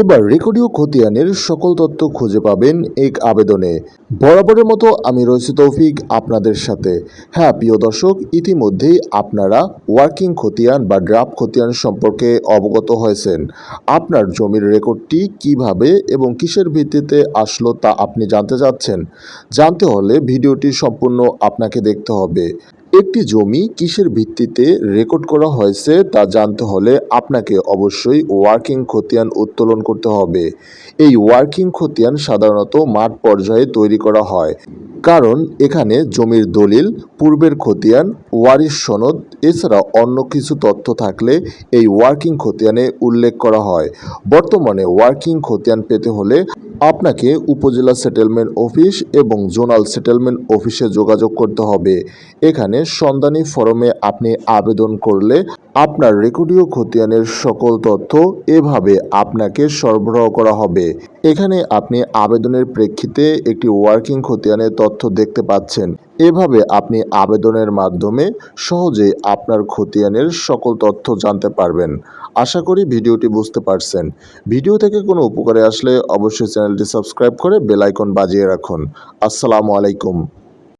এবার রেকর্ডীয় খতিয়ানের সকল তথ্য খুঁজে পাবেন এক আবেদনে। বরাবরের মতো আমি রয়েছি তৌফিক আপনাদের সাথে। হ্যাঁ প্রিয় দর্শক, ইতিমধ্যেই আপনারা ওয়ার্কিং খতিয়ান বা ড্রাফট খতিয়ান সম্পর্কে অবগত হয়েছেন। আপনার জমির রেকর্ডটি কীভাবে এবং কিসের ভিত্তিতে আসলো তা আপনি জানতে চাচ্ছেন? জানতে হলে ভিডিওটি সম্পূর্ণ আপনাকে দেখতে হবে। একটি জমি কিসের ভিত্তিতে রেকর্ড করা হয়েছে তা জানতে হলে আপনাকে অবশ্যই ওয়ার্কিং খতিয়ান উত্তোলন করতে হবে। এই ওয়ার্কিং খতিয়ান সাধারণত মাঠ পর্যায়ে তৈরি করা হয়, কারণ এখানে জমির দলিল, পূর্বের খতিয়ান, ওয়ারিশ সনদ, এছাড়া অন্য কিছু তথ্য থাকলে এই ওয়ার্কিং খতিয়ানে উল্লেখ করা হয়। বর্তমানে ওয়ার্কিং খতিয়ান পেতে হলে আপনাকে উপজেলা সেটেলমেন্ট অফিস এবং জোনাল সেটেলমেন্ট অফিসে যোগাযোগ করতে হবে। এখানে সন্ধানী ফরমে আপনি আবেদন করলে আপনার রেকর্ডীয় খতিয়ানের সকল তথ্য এভাবে আপনাকে সরবরাহ করা হবে। এখানে আপনি আবেদনের প্রেক্ষিতে একটি ওয়ার্কিং খতিয়ানের তথ্য দেখতে পাচ্ছেন। এভাবে আপনি আবেদনের মাধ্যমে সহজেই আপনার খতিয়ানের সকল তথ্য জানতে পারবেন। আশা করি ভিডিওটি বুঝতে পারছেন। ভিডিও থেকে কোনো উপকারে আসলে অবশ্যই চ্যানেলটি সাবস্ক্রাইব করে বেলাইকন বাজিয়ে রাখুন। আসসালামু আলাইকুম।